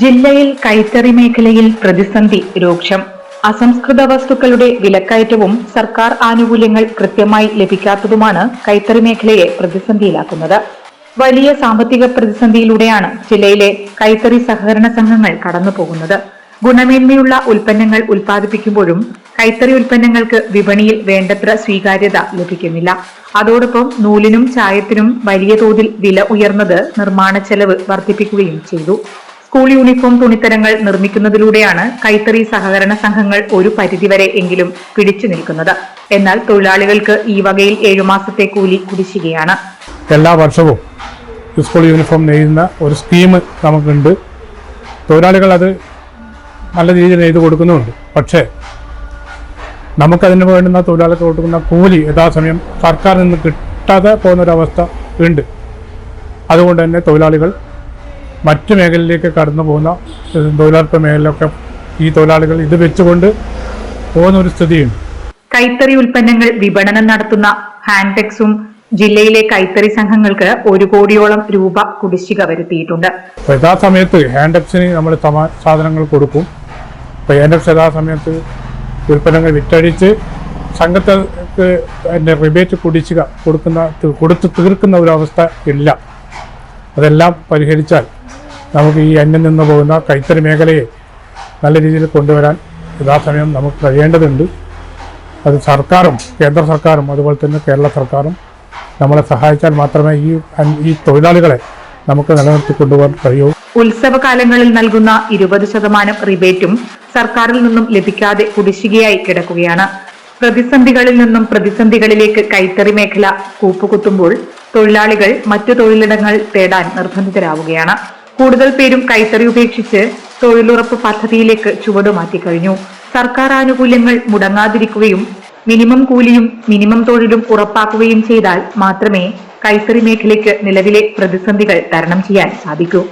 ജില്ലയിൽ കൈത്തറി മേഖലയിൽ പ്രതിസന്ധി രൂക്ഷം. അസംസ്കൃത വസ്തുക്കളുടെ വിലക്കയറ്റവും സർക്കാർ ആനുകൂല്യങ്ങൾ കൃത്യമായി ലഭിക്കാത്തതുമാണ് കൈത്തറി മേഖലയെ പ്രതിസന്ധിയിലാക്കുന്നത്. വലിയ സാമ്പത്തിക പ്രതിസന്ധിയിലൂടെയാണ് ജില്ലയിലെ കൈത്തറി സഹകരണ സംഘങ്ങൾ കടന്നുപോകുന്നത്. ഗുണമേന്മയുള്ള ഉൽപ്പന്നങ്ങൾ ഉൽപ്പാദിപ്പിക്കുമ്പോഴും കൈത്തറി ഉൽപ്പന്നങ്ങൾക്ക് വിപണിയിൽ വേണ്ടത്ര സ്വീകാര്യത ലഭിക്കുന്നില്ല. അതോടൊപ്പം നൂലിനും ചായത്തിനും വലിയ തോതിൽ വില ഉയർന്നത് നിർമ്മാണ ചെലവ് വർദ്ധിപ്പിക്കുകയും ചെയ്തു. സ്കൂൾ യൂണിഫോം തുണിത്തരങ്ങൾ നിർമ്മിക്കുന്നതിലൂടെയാണ് കൈത്തറി സഹകരണ സംഘങ്ങൾ ഒരു പരിധിവരെ എങ്കിലും പിടിച്ചു നിൽക്കുന്നത്. എന്നാൽ തൊഴിലാളികൾക്ക് ഈ വകയിൽ ഏഴുമാസത്തെ കൂലി കുടിശ്ശികയാണ്. എല്ലാ വർഷവും സ്കൂൾ യൂണിഫോം നെയ്യുന്ന ഒരു സ്കീം നമുക്കുണ്ട്. തൊഴിലാളികൾ അത് നല്ല രീതിയിൽ നെയ്ത് കൊടുക്കുന്നുമുണ്ട്. പക്ഷേ നമുക്കതിന് വേണ്ടുന്ന തൊഴിലാളികൾക്ക് കൊടുക്കുന്ന കൂലി യഥാസമയം സർക്കാരിൽ നിന്ന് കിട്ടാതെ പോകുന്നൊരവസ്ഥ ഉണ്ട്. അതുകൊണ്ട് തന്നെ തൊഴിലാളികൾ മറ്റു മേഖലയിലേക്ക് കടന്നു പോകുന്ന തൊഴിലുറപ്പ് മേഖലയിലൊക്കെ ഈ തൊഴിലാളികൾ ഇത് വെച്ചുകൊണ്ട് പോകുന്ന ഒരു സ്ഥിതിയുണ്ട്. കൈത്തറി ഉൽപ്പന്നങ്ങൾ വിപണനം നടത്തുന്ന ഹാൻടെക്സും ജില്ലയിലെ കൈത്തറി സംഘങ്ങൾക്ക് ഒരു കോടിയോളം രൂപ കുടിശ്ശിക വരുത്തിയിട്ടുണ്ട്. യഥാസമയത്ത് ഹാൻഡെക്സിന് നമ്മൾ സാധനങ്ങൾ കൊടുക്കും. അപ്പോൾ ഹാൻഡെക്സ് യഥാസമയത്ത് ഉൽപ്പന്നങ്ങൾ വിറ്റഴിച്ച് സംഘത്തെ റിബേറ്റ് കുടിശ്ശിക കൊടുക്കുന്ന കൊടുത്ത് തീർക്കുന്ന ഒരു അവസ്ഥ ഇല്ല. അതെല്ലാം പരിഹരിച്ചാൽ നമുക്ക് ഈ അന്യം നിന്ന് പോകുന്ന കൈത്തറി മേഖലയെ നല്ല രീതിയിൽ കൊണ്ടുവരാൻ യഥാസമയം നമുക്ക് കഴിയേണ്ടതുണ്ട്. അത് സർക്കാരും കേന്ദ്ര സർക്കാരും അതുപോലെ തന്നെ കേരള സർക്കാരും നമ്മളെ സഹായിച്ചാൽ മാത്രമേ ഈ ഈ തൊഴിലാളികളെ നമുക്ക് നിലനിർത്തി കൊണ്ടുപോകാൻ കഴിയൂ. ഉത്സവകാലങ്ങളിൽ നൽകുന്ന ഇരുപത് ശതമാനം റിബേറ്റും സർക്കാരിൽ നിന്നും ലഭിക്കാതെ കുടിശ്ശികയായി കിടക്കുകയാണ്. പ്രതിസന്ധികളിൽ നിന്നും പ്രതിസന്ധികളിലേക്ക് കൈത്തറി മേഖല കൂപ്പുകുത്തുമ്പോൾ തൊഴിലാളികൾ മറ്റു തൊഴിലിടങ്ങൾ തേടാൻ നിർബന്ധിതരാവുകയാണ്. കൂടുതൽ പേരും കൈത്തറി ഉപേക്ഷിച്ച് തൊഴിലുറപ്പ് പദ്ധതിയിലേക്ക് ചുവടുമാറ്റി കഴിഞ്ഞു സർക്കാർ ആനുകൂല്യങ്ങൾ മുടങ്ങാതിരിക്കുകയും മിനിമം കൂലിയും മിനിമം തൊഴിലും ഉറപ്പാക്കുകയും ചെയ്താൽ മാത്രമേ കൈത്തറി മേഖലയ്ക്ക് നിലവിലെ പ്രതിസന്ധികൾ തരണം ചെയ്യാൻ സാധിക്കൂ.